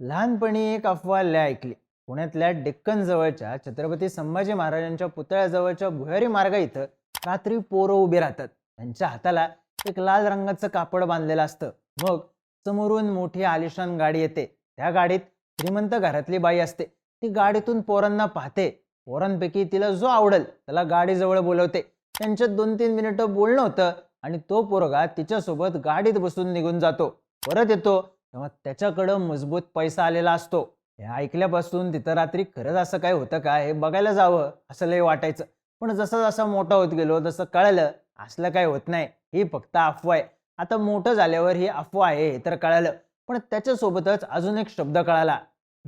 लहानपणी एक अफवा ल्या ऐकली. पुण्यातल्या डेक्कन जवळच्या छत्रपती संभाजी महाराजांच्या पुतळ्याजवळच्या भुयारी मार्गा इथं रात्री पोरं उभे राहतात. त्यांच्या हाताला एक लाल रंगाचं कापड बांधलेलं असतं. मग समोरून मोठी आलिशान गाडी येते. त्या गाडीत श्रीमंत घरातली बाई असते. ती गाडीतून पोरांना पाहते. पोरांपैकी तिला जो आवडेल त्याला गाडीजवळ बोलवते. त्यांच्यात दोन तीन मिनिटं बोलणं होतं आणि तो पोरगा तिच्यासोबत गाडीत बसून निघून जातो. परत येतो तेव्हा त्याच्याकडं मजबूत पैसा आलेला असतो. हे ऐकल्यापासून तिथं रात्री खरंच असं काय होतं का? हे बघायला जावं असं लय वाटायचं. पण जसं जसं मोठं होत गेलो तसं कळलं असलं काय होत नाही. ही फक्त अफवा आहे. आता मोठं झाल्यावर ही अफवा आहे हे तर कळालं. पण त्याच्यासोबतच अजून एक शब्द कळाला.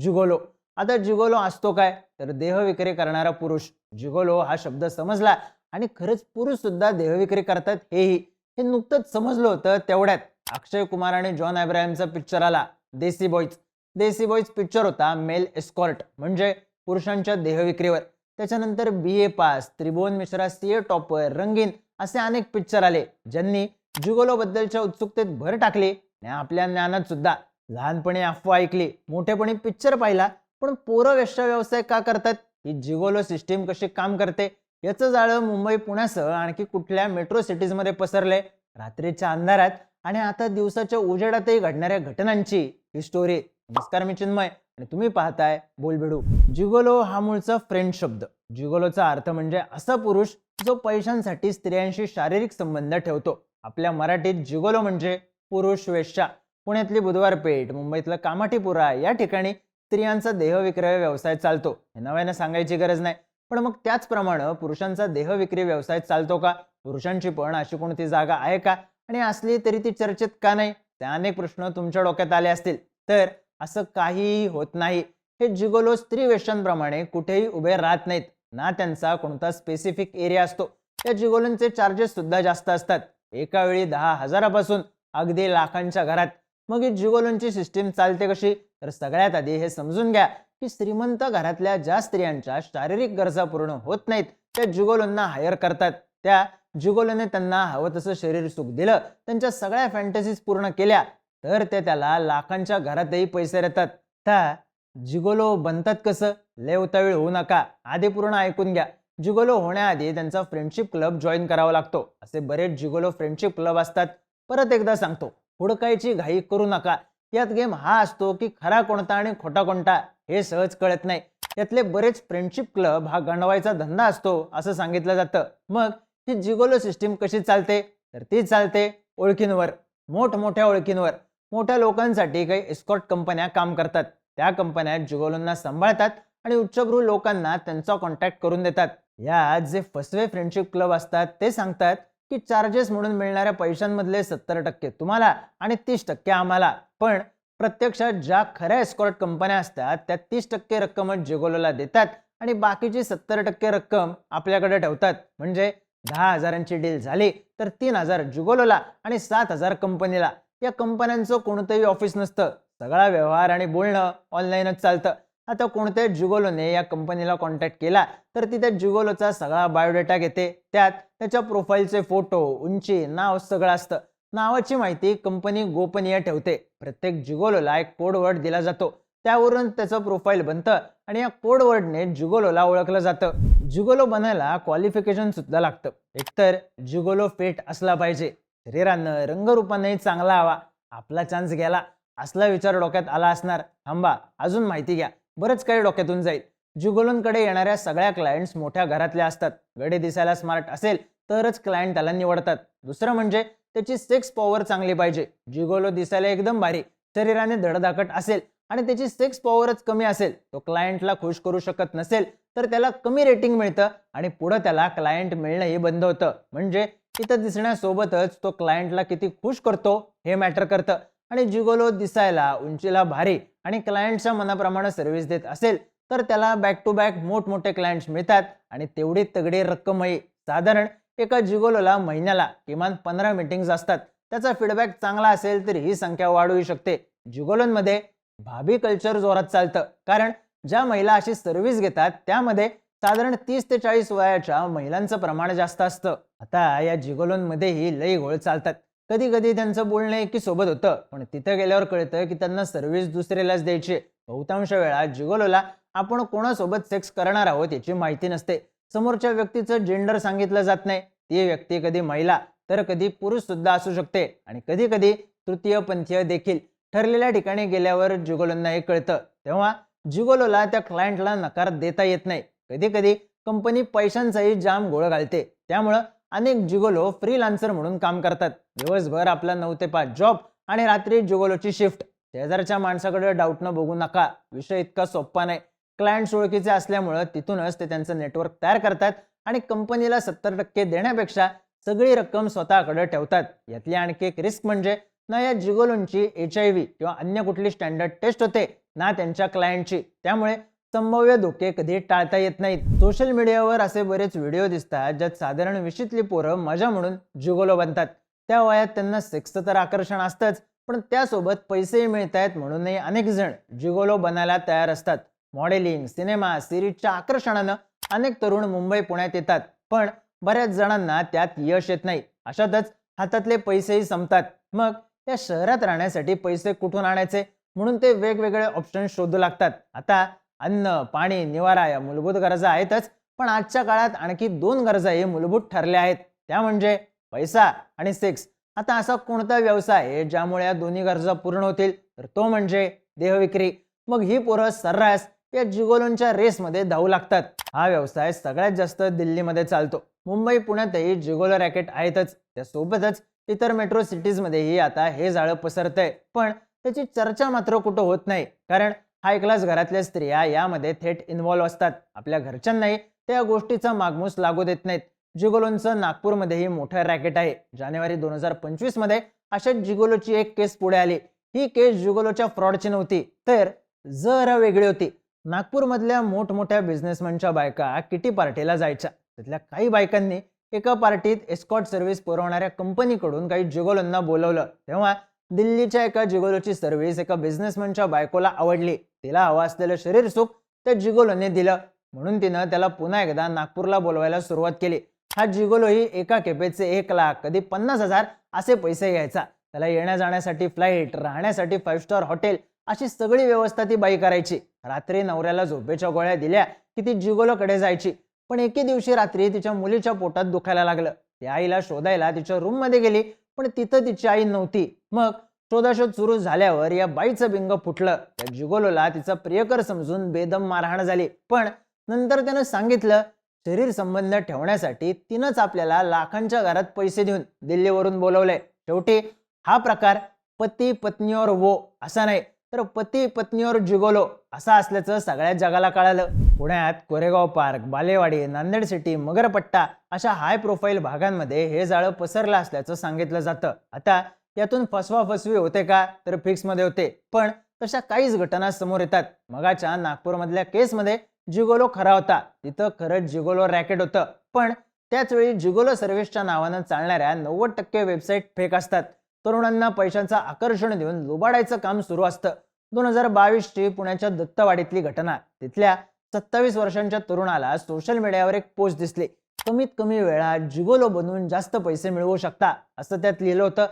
जिगोलो. आता जिगोलो असतो काय? तर देहविक्री करणारा पुरुष. जिगोलो हा शब्द समजला आणि खरंच पुरुष सुद्धा देहविक्री करतात हेही. हे नुकतंच समजलं होतं तेवढ्यात. अक्षय कुमार आणि जॉन अब्राहमचा पिक्चर आला. Desi boys Desi boys picture होता मेल एस्कॉर्ट म्हणजे पुरुषांच्या देहविक्रीवर. त्याच्यानंतर B A pass Tribhuvan Mishra C A topper Rangeen असे अनेक पिक्चर आले ज्यांनी जुगोलो बद्दलच्या उत्सुकतेत भर टाकली आणि आपल्या ज्ञानात सुद्धा लहानपणी अफवा ऐकली. मोठेपणी पिक्चर पाहिला पण पोरं वेश्या व्यवसाय का करतात? ही जिगोलो सिस्टीम कशी काम करते? याचं जाळं मुंबई पुण्यासह आणखी कुठल्या मेट्रो सिटीजमध्ये पसरले? रात्रीच्या अंधारात आणि आता दिवसाच्या उजेडातही घडणाऱ्या घटनांची ही स्टोरी नमस्कार मी चिन्मय आणि तुम्ही पाहताय बोलबेडू. जिगोलो हा मूळचा फ्रेंच शब्द. जिगोलोचा अर्थ म्हणजे असा पुरुष जो पैशांसाठी स्त्रियांशी शारीरिक संबंध ठेवतो. आपल्या मराठीत जिगोलो म्हणजे पुरुष वेश्या. पुण्यातली बुधवार पेठ मुंबईतलं कामाठीपुरा या ठिकाणी स्त्रियांचा देहविक्रय व्यवसाय चालतो. हे नव्यानं सांगायची गरज नाही. पण मग त्याचप्रमाणे पुरुषांचा देहविक्री व्यवसाय चालतो का? पुरुषांची पण अशी कोणती जागा आहे का? आणि असली तरी ती चर्चेत का नाही? ते अनेक प्रश्न तुमच्या डोक्यात आले असतील. तर असं काहीही होत नाही. हे जिगोलो स्त्री वेशांप्रमाणे कुठेही उभे राहत नाहीत. ना त्यांचा कोणता स्पेसिफिक एरिया असतो. त्या जिगोलोंचे चार्जेस सुद्धा जास्त असतात. एका वेळी दहा हजारापासून अगदी लाखांच्या घरात. मग ही जिगोलोंची सिस्टीम चालते कशी? तर सगळ्यात आधी हे समजून घ्या की श्रीमंत घरातल्या ज्या स्त्रियांच्या शारीरिक गरजा पूर्ण होत नाहीत त्या जिगोलोंना हायर करतात. त्या जिगोलोने त्यांना हवं तसं शरीर सुख दिलं त्यांच्या सगळ्या फॅन्टसीज पूर्ण केल्या तर ते त्याला लाखांच्या घरातही पैसे देतात. त्या जिगोलो बनतात कसं? लय उतावीळ होऊ नका आधी पूर्ण ऐकून घ्या. जिगोलो होण्याआधी त्यांचा फ्रेंडशिप क्लब जॉईन करावा लागतो. असे बरेच जिगोलो फ्रेंडशिप क्लब असतात. परत एकदा सांगतो हुडकायची घाई करू नका. यात गेम हा असतो की खरा कोणता आणि खोटा कोणता हे सहज कळत नाही. यातले बरेच फ्रेंडशिप क्लब हा गंडवायचा धंदा असतो असं सांगितलं जातं. मग ही जिगोलो सिस्टीम कशी चालते? तर ती चालते ओळखींवर मोठमोठ्या ओळखींवर. मोठ्या लोकांसाठी काही एस्कॉर्ट कंपन्या काम करतात. त्या कंपन्या जिगोलोंना सांभाळतात आणि उच्चभ्रू लोकांना त्यांचा कॉन्टॅक्ट करून देतात. यात जे फसवे फ्रेंडशिप क्लब असतात ते सांगतात की चार्जेस म्हणून मिळणाऱ्या पैशांमधले सत्तर टक्के तुम्हाला आणि तीस टक्के आम्हाला. पण प्रत्यक्षात ज्या खऱ्या एस्कॉर्ट कंपन्या असतात त्या तीस टक्के रक्कमच जिगोलोला देतात आणि बाकीची सत्तर टक्के रक्कम आपल्याकडे ठेवतात. म्हणजे दहा हजारांची डील झाली तर तीन हजार जुगोलोला आणि सात हजार कंपनीला. या कंपन्यांचं कोणतंही ऑफिस नसतं. सगळा व्यवहार आणि बोलणं ऑनलाईनच चालतं. आता कोणत्याही जुगोलोने या कंपनीला कॉन्टॅक्ट केला तर ती त्या जुगोलोचा सगळा बायोडेटा घेते. त्यात त्याच्या प्रोफाईलचे फोटो उंची नाव सगळं असतं. नावाची माहिती कंपनी गोपनीय ठेवते. प्रत्येक जुगोलोला एक कोडवर्ड दिला जातो. त्यावरून त्याचं प्रोफाईल बनतं. आणि या कोड वर्डने ओळखलं जातं. जिगोलो बनायला क्वालिफिकेशन सुद्धा लागतं. एकतर जिगोलो फेट असला पाहिजे. शरीरानं रंगरूपानेही चांगला हवा. आपला चान्स गेला असला विचार डोक्यात आला असणार. थांबा अजून माहिती घ्या. बरंच काही डोक्यातून जाईल. जुगोलोंकडे येणाऱ्या सगळ्या क्लायंट्स मोठ्या घरातल्या असतात. गडे दिसायला स्मार्ट असेल तरच क्लायंट त्याला निवडतात. दुसरं म्हणजे त्याची सेक्स पॉवर चांगली पाहिजे. जिगोलो दिसायला एकदम भारी. शरीराने धडधाकट असेल आणि त्याची सेक्स पॉवरच कमी असेल तो क्लायंटला खुश करू शकत नसेल तर त्याला कमी रेटिंग मिळतं आणि पुढं त्याला क्लायंट मिळणंही बंद होतं. म्हणजे तिथं दिसण्यासोबतच तो क्लायंटला किती खुश करतो हे मॅटर करतं. आणि जिगोलो दिसायला उंचीला भारी आणि क्लायंटच्या मनाप्रमाणे सर्व्हिस देत असेल तर त्याला बॅक टू बॅक मोठमोठे क्लायंट्स मिळतात आणि तेवढी तगडी रक्कमही. साधारण एका जिगोलोला महिन्याला किमान पंधरा मीटिंग्स असतात. त्याचा फीडबॅक चांगला असेल तर ही संख्या वाढू शकते. जिगोलोंमध्ये भाभी कल्चर जोरात चालतं. कारण ज्या महिला अशी सर्व्हिस घेतात त्यामध्ये साधारण तीस ते चाळीस वयाच्या महिलांचं प्रमाण जास्त असतं. आता या जिगोलोंमध्येही लई घोळ चालतात. कधी कधी त्यांचं बोलणं की सोबत होतं पण तिथं गेल्यावर कळतं की त्यांना सर्व्हिस दुसऱ्यालाच द्यायची बहुतांश वेळा जिगोलोला आपण कोणासोबत सेक्स करणार आहोत याची माहिती नसते. समोरच्या व्यक्तीचं जेंडर सांगितलं जात नाही. ती व्यक्ती कधी महिला तर कधी पुरुष सुद्धा असू शकते. आणि कधी कधी तृतीय पंथीय देखील. ठरलेल्या ठिकाणी गेल्यावर जिगोलोंना हे कळतं. तेव्हा जुगोलोला त्या क्लायंटला नकार देता येत नाही. कधी कधी कंपनी पैशांचाही जाम गोळ घालते. त्यामुळं अनेक जिगोलो फ्रीलान्सर म्हणून काम करतात. दिवसभर आपला नऊ ते पाच जॉब आणि रात्री जुगोलोची शिफ्ट शेजारच्या माणसाकडे डाऊट न बघू नका. विषय इतका सोप्पा नाही. क्लायंट्स ओळखीचे असल्यामुळं तिथूनच ते त्यांचं नेटवर्क तयार करतात आणि कंपनीला सत्तर टक्के देण्यापेक्षा सगळी रक्कम स्वतःकडे ठेवतात. यातली आणखी एक रिस्क म्हणजे ना या जिगोलोंची एच आय व्ही किंवा अन्य कुठली स्टँडर्ड टेस्ट होते ना त्यांच्या क्लायंटची त्यामुळे संभाव्य धोके कधी टाळता येत नाहीत. सोशल मीडियावर असे बरेच व्हिडिओ दिसतात ज्यात साधारण विशीतली पोरं मजा म्हणून जिगोलो बनतात. त्या वयात त्यांना सेक्सचं तर आकर्षण असतंच पण त्यासोबत पैसेही मिळत आहेत म्हणूनही अनेक जण जिगोलो बनायला तयार असतात. मॉडेलिंग सिनेमा सिरीजच्या आकर्षणानं अनेक तरुण मुंबई पुण्यात येतात पण बऱ्याच जणांना त्यात यश येत नाही. अशातच हातातले पैसेही संपतात. मग त्या शहरात राहण्यासाठी पैसे कुठून आणायचे? म्हणून ते वेगवेगळे ऑप्शन शोधू लागतात. आता अन्न पाणी निवारा या मूलभूत गरजा आहेतच पण आजच्या काळात आणखी दोन गरजा हे मूलभूत ठरल्या आहेत. त्या म्हणजे पैसा आणि सेक्स आता असा कोणता व्यवसाय आहे ज्यामुळे या दोन्ही गरजा पूर्ण होतील? तर तो म्हणजे देहविक्री. मग ही पोरं सर्रास या जिगोलोंच्या रेसमध्ये धावू लागतात. हा व्यवसाय सगळ्यात जास्त दिल्लीमध्ये चालतो. मुंबई पुण्यातही जिगोलो रॅकेट आहेतच. त्यासोबतच इतर मेट्रो सिटीजमध्येही आता हे जाळं पसरतंय. पण त्याची चर्चा मात्र कुठं होत नाही. कारण हाय क्लास घरातल्या स्त्रिया यामध्ये थेट इन्व्हॉल्व्ह असतात. आपल्या घरच्यांनाही त्या गोष्टीचा मागमूस लागू देत नाहीत. जिगोलोंचं नागपूरमध्येही मोठं रॅकेट आहे. जानेवारी दोन हजार पंचवीसमध्ये अशाच जिगोलोची एक केस पुढे आली. ही केस जिगोलोच्या फ्रॉडची नव्हती तर जरा वेगळी होती. नागपूरमधल्या मोठमोठ्या बिझनेसमॅनच्या बायका किटी पार्टीला जायच्या. त्यातल्या काही बायकांनी एका पार्टीत एस्कॉट सर्व्हिस पुरवणाऱ्या कंपनीकडून काही जिगोलांना बोलवलं. तेव्हा दिल्लीच्या एका जिगोलोची सर्व्हिस एका बिझनेसमॅनच्या बायकोला आवडली. तिला हवं असलेलं शरीर सुख त्या जिगोलोने दिलं. म्हणून तिनं त्याला पुन्हा एकदा नागपूरला बोलवायला सुरुवात केली. हा जिगोलोही एका खेपेचे एक लाख कधी पन्नास हजार असे पैसे घ्यायचा. त्याला येण्या जाण्यासाठी फ्लाईट राहण्यासाठी फाईव्ह स्टार हॉटेल अशी सगळी व्यवस्था ती बाई करायची. रात्री नवऱ्याला झोपेच्या गोळ्या दिल्या की ती जिगोलोकडे जायची. पण एके दिवशी रात्री तिच्या मुलीच्या पोटात दुखायला लागलं. त्या आईला शोधायला तिच्या रूममध्ये गेली पण तिथं तिची आई नव्हती. मग शोधाशोध सुरू झाल्यावर या बाईचं बिंग फुटलं. त्या जिगोलोला तिचा प्रियकर समजून बेदम मारहाण झाली. पण नंतर त्यानं सांगितलं शरीर संबंध ठेवण्यासाठी तिनंच आपल्याला लाखांच्या घरात पैसे देऊन दिल्लीवरून बोलवलंय. शेवटी हा प्रकार पती पत्नीवर वो हो असा नाही. तर पती पत्नीवर जिगोलो असा असल्याचं सगळ्या जगाला कळालं. पुण्यात कोरेगाव पार्क बालेवाडी नांदेड सिटी मगरपट्टा अशा हाय प्रोफाईल भागांमध्ये हे जाळं पसरलं असल्याचं सांगितलं जातं. आता यातून फसवा फसवी होते का? तर फिक्समध्ये होते. पण तशा काहीच घटना समोर येतात. मगाच्या नागपूरमधल्या केसमध्ये जिगोलो खरा होता. तिथं खरंच जिगोलो रॅकेट होतं. पण त्याचवेळी जिगोलो सर्व्हिसच्या नावानं चालणाऱ्या नव्वद टक्के वेबसाईट फेक असतात. तरुणांना पैशांचं आकर्षण देऊन लुबाडायचं काम सुरू असतं. दोन हजार बावीसची पुण्याच्या दत्तवाडीतली घटना. तिथल्या सत्तावीस वर्षांच्या तरुणाला सोशल मीडियावर एक पोस्ट दिसली. कमीत कमी वेळात जिगोलो बनवून जास्त पैसे मिळवू शकता असं त्यात लिहिलं होतं.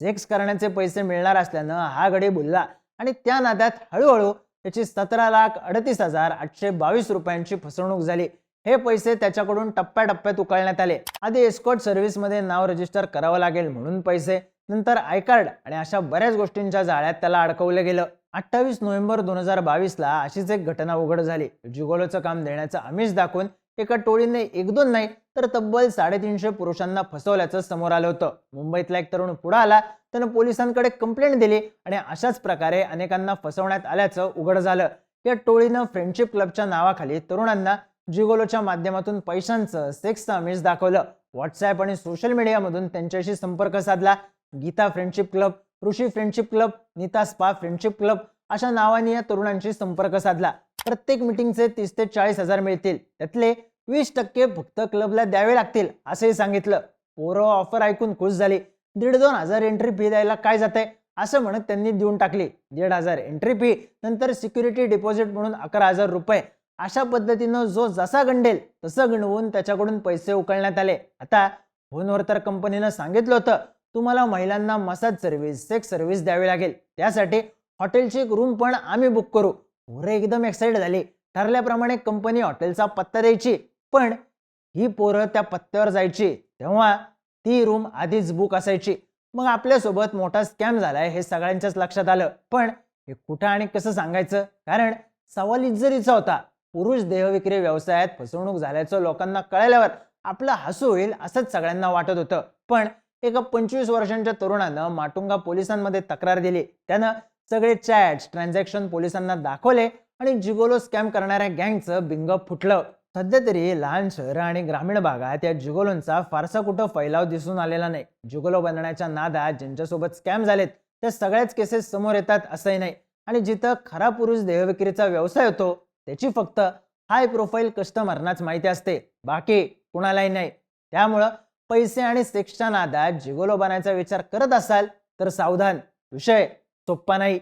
सेक्स करण्याचे पैसे मिळणार असल्यानं हा गडी बुलला आणि त्या नात्यात हळूहळू त्याची सतरा लाख अडतीस हजार आठशे बावीस रुपयांची फसवणूक झाली. हे पैसे त्याच्याकडून टप्प्याटप्प्यात उकळण्यात आले. आधी एस्कॉट सर्व्हिसमध्ये नाव रजिस्टर करावं लागेल म्हणून पैसे नंतर आयकार्ड आणि अशा बऱ्याच गोष्टींच्या जाळ्यात त्याला अडकवलं गेलं. अठ्ठावीस नोव्हेंबर दोन हजार बावीसला अशीच एक घटना उघड झाली. जिगोलोचं काम देण्याचं आमिष दाखवून एका टोळीने एक दोन नाही तर तब्बल साडेतीनशे पुरुषांना फसवल्याचं समोर आलं होतं. मुंबईतला एक तरुण पुढे आला. त्यानं पोलिसांकडे कंप्लेंट दिली आणि अशाच प्रकारे अनेकांना फसवण्यात आल्याचं उघड झालं. या टोळीनं फ्रेंडशिप क्लबच्या नावाखाली तरुणांना जिगोलोच्या माध्यमातून पैशांचं सेक्सचं आमिष दाखवलं. व्हॉट्सअप आणि सोशल मीडियामधून त्यांच्याशी संपर्क साधला. Geeta friendship club Rishi friendship club Neeta spa friendship club अशा नावाने या तरुणांशी संपर्क साधला. प्रत्येक मिटिंगचे तीस ते चाळीस हजार मिळतील. त्यातले वीस टक्के फक्त क्लबला द्यावे लागतील असंही सांगितलं. पोरं ऑफर ऐकून खुश झाली. दीड दोन हजार एंट्री फी द्यायला काय जाते असं म्हणत त्यांनी देऊन टाकली. दीड हजार एंट्री फी नंतर सिक्युरिटी डिपॉझिट म्हणून अकरा हजार रुपये. अशा पद्धतीनं जो जसा गंडेल तसं गणवून त्याच्याकडून पैसे उकळण्यात आले. आता फोनवर तर कंपनीनं सांगितलं होतं तुम्हाला महिलांना मसाज सर्व्हिस सेक्स सर्व्हिस द्यावी लागेल. त्यासाठी हॉटेलची एक रूम पण आम्ही बुक करू. पोरं एकदम एक्साइट झाली. ठरल्याप्रमाणे कंपनी हॉटेलचा पत्ता द्यायची. पण ही पोरं त्या पत्त्यावर जायची. तेव्हा ती रूम आधीच बुक असायची. मग आपल्यासोबत मोठा स्कॅम झालाय हे सगळ्यांच्याच लक्षात आलं. पण हे कुठं आणि कसं सांगायचं? कारण सवाल इज्जरीचा होता. पुरुष देहविक्री व्यवसायात फसवणूक झाल्याचं लोकांना कळल्यावर आपलं हसू होईल असंच सगळ्यांना वाटत होतं. पण एका पंचवीस वर्षांच्या तरुणानं माटुंगा पोलिसांमध्ये तक्रार दिली. त्यानं सगळे चॅट्स ट्रान्झॅक्शन पोलिसांना दाखवले आणि जिगोलो स्कॅम करणाऱ्या गँगचं बिंग फुटलं. सध्या तरी लहान शहरं आणि ग्रामीण भागात या जिगोलोंचा फारसा कुठं फैलाव दिसून आलेला नाही. जिगोलो बनण्याच्या नादात ज्यांच्यासोबत स्कॅम झालेत त्या सगळ्याच केसेस समोर येतात असंही नाही. आणि जिथं खरा पुरुष देहविक्रीचा व्यवसाय होतो त्याची फक्त हाय प्रोफाईल कस्टमरनाच माहिती असते. बाकी कुणालाही नाही. त्यामुळं पैसे आणि सेक्सच्या नादात जिगोलो बनायचा विचार करत असाल तर सावधान. विषय सोप्पा नाही.